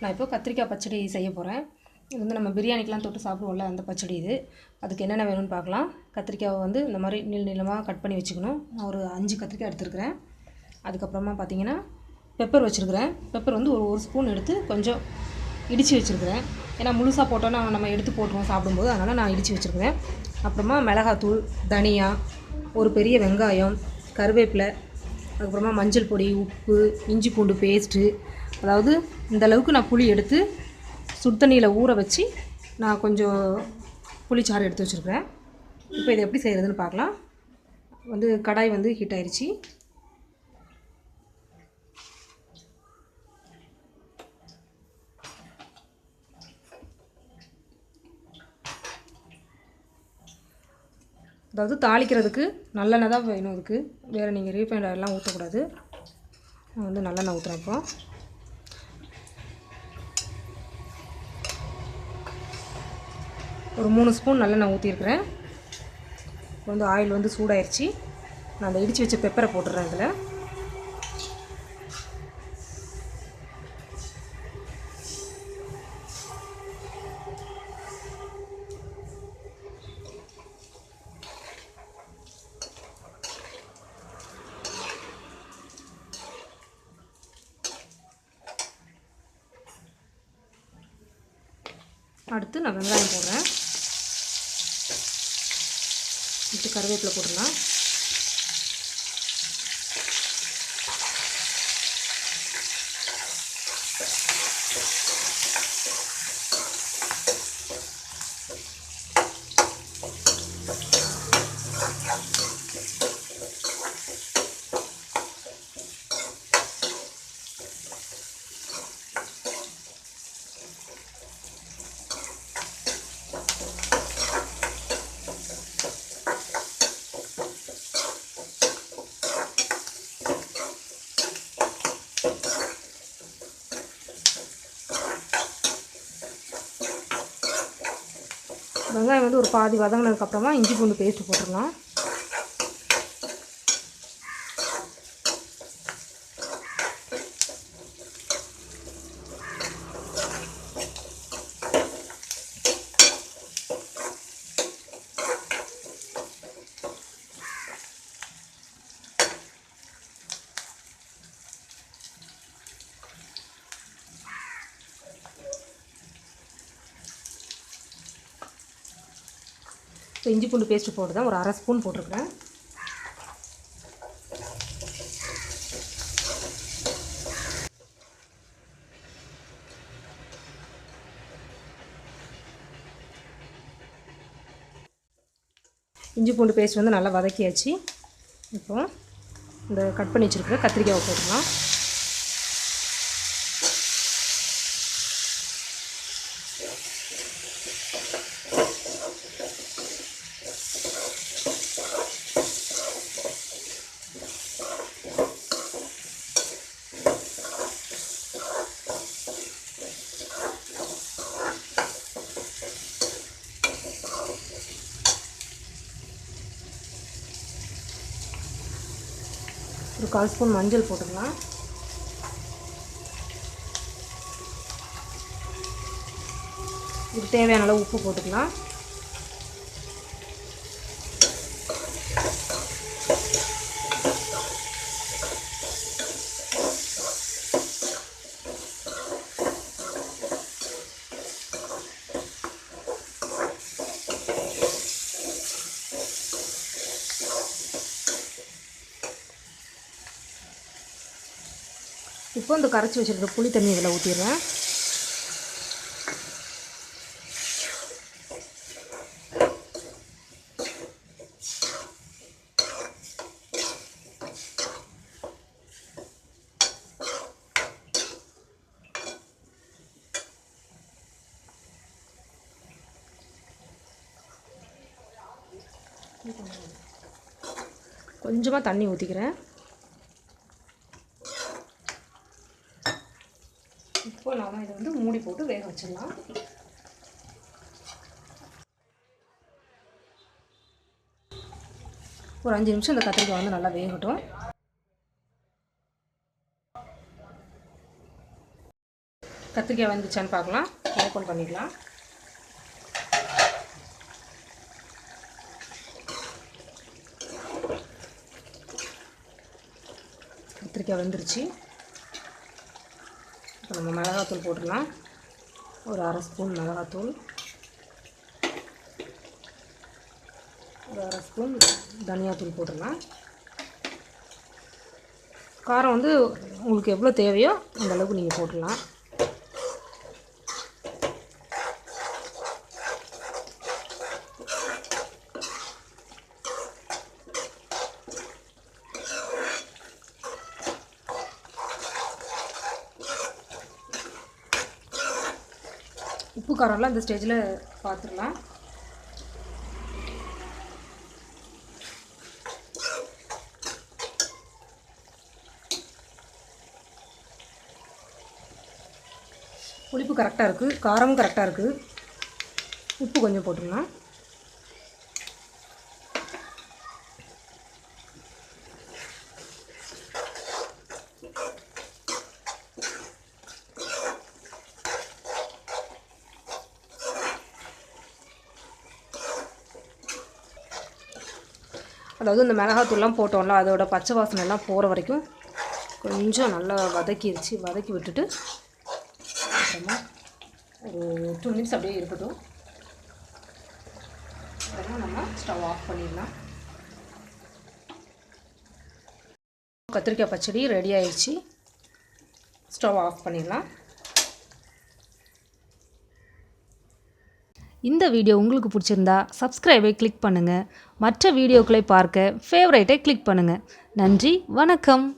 நான் இப்போ கத்திரிக்காய் பச்சடி செய்ய போகிறேன் இது வந்து நம்ம பிரியாணிக்கெலாம் தொட்டு சாப்பிடுவோம்ல அந்த பச்சடி இது. அதுக்கு என்னென்ன வேணும்னு பார்க்கலாம். கத்திரிக்காவை வந்து இந்த மாதிரி நீள நீளமாக கட் பண்ணி வச்சுக்கணும். நான் ஒரு அஞ்சு கத்திரிக்காய் எடுத்துருக்கிறேன். அதுக்கப்புறமா பார்த்தீங்கன்னா பெப்பர் வச்சுருக்கிறேன். பெப்பர் வந்து ஒரு ஒரு ஸ்பூன் எடுத்து கொஞ்சம் இடித்து வச்சுருக்கிறேன். ஏன்னா முழுசாக போட்டோன்னா நம்ம எடுத்து போட்டுருவோம் சாப்பிடும்போது. அதனால் நான் இடித்து வச்சுருக்கிறேன். அப்புறமா மிளகாத்தூள் தனியா ஒரு பெரிய வெங்காயம் கருவேப்பிலை அதுக்கப்புறமா மஞ்சள் பொடி உப்பு இஞ்சி பூண்டு பேஸ்ட்டு அதாவது இந்த அளவுக்கு நான் புளி எடுத்து சுடு தண்ணியில் ஊற வச்சு நான் கொஞ்சம் புளிச்சாறு எடுத்து வச்சுருக்கிறேன். இப்போ இதை எப்படி செய்கிறதுன்னு பார்க்கலாம். வந்து கடாய் வந்து ஹீட் ஆயிடுச்சு அதாவது தாளிக்கிறதுக்கு நல்லெண்ணெய் தான் வேணும் இதுக்கு வேறு நீங்கள் ரீஃபைண்ட் ஆயிலெலாம் ஊற்றக்கூடாது நான் வந்து நல்லெண்ணெய் ஊற்றுறேன் ஒரு மூணு ஸ்பூன் நல்லெண்ணெய் ஊற்றிருக்கிறேன் இப்போ வந்து ஆயில் வந்து சூடாயிருச்சு. நான் அந்த இடித்து வச்ச பெப்பரை போட்டுடுறேன் இதில். அடுத்து நான் வெங்காயம் போடுறேன். அடுத்து கருவேப்பிலை போட்டுடலாம். வெங்காயம் வந்து ஒரு பாதி வதங்கினதுக்கப்புறமா இஞ்சி பூண்டு பேஸ்ட்டு போட்டுடலாம். இப்போ இஞ்சி பூண்டு பேஸ்ட்டு போட்டுதான் ஒரு அரை ஸ்பூன் போட்டிருக்கிறேன். இஞ்சி பூண்டு பேஸ்ட் வந்து நல்லா வதக்கியாச்சு. இப்போது இந்த கட் பண்ணி வச்சுருக்கிற கத்திரிக்காயை போட்டுக்கலாம். ஒரு கால் ஸ்பூன் மஞ்சள் போட்டுக்கலாம். இதுக்கு தேவையான அளவு உப்பு போட்டுக்கலாம். இப்போ இந்த கரைச்சி வச்சுருக்க புளி தண்ணி இதில் ஊற்றிடுறேன் கொஞ்சமாக தண்ணி ஊற்றிக்கிறேன் இப்போ நாம் இதை வந்து மூடி போட்டு வேக வச்சிடலாம். ஒரு அஞ்சு நிமிஷம் இந்த கத்திரிக்காய் வந்து நல்லா வேகட்டும். கத்திரிக்காய் வந்துச்சான்னு பார்க்கலாம். ஓப்பன் பண்ணிடலாம். கத்திரிக்காய் வந்துருச்சு. நம்ம மிளகாத்தூள் போட்டுடலாம். ஒரு அரை ஸ்பூன் மிளகாத்தூள். ஒரு அரை ஸ்பூன் தனியாத்தூள் போட்டுடலாம். காரம் வந்து உங்களுக்கு எவ்வளோ தேவையோ அந்தளவுக்கு நீங்கள் போட்டுடலாம். உப்பு காரம்லாம் இந்த ஸ்டேஜில் பார்த்துடலாம் புளிப்பு கரெக்டாக இருக்குது காரமும் கரெக்டாக இருக்குது உப்பு கொஞ்சம் போட்டுடலாம். அதாவது இந்த மிளகாத்தூள்லாம் போட்டோம்ல அதோட பச்சை வாசனை எல்லாம் போகிற வரைக்கும் கொஞ்சம் நல்லா வதக்கிடுச்சு வதக்கி விட்டுட்டு அப்புறமா ஒரு டூ மினிட்ஸ் அப்படியே இருக்கட்டும். அப்புறமா நம்ம ஸ்டவ் ஆஃப் பண்ணிடலாம். கத்திரிக்காய் பச்சடி ரெடி ஆயிடுச்சு ஸ்டவ் ஆஃப் பண்ணிடலாம். இந்த வீடியோ உங்களுக்கு பிடிச்சிருந்தா சப்ஸ்கிரைபை கிளிக் பண்ணுங்கள் மற்ற வீடியோக்களை பார்க்க ஃபேவரைட்டை கிளிக் பண்ணுங்கள் நன்றி வணக்கம்.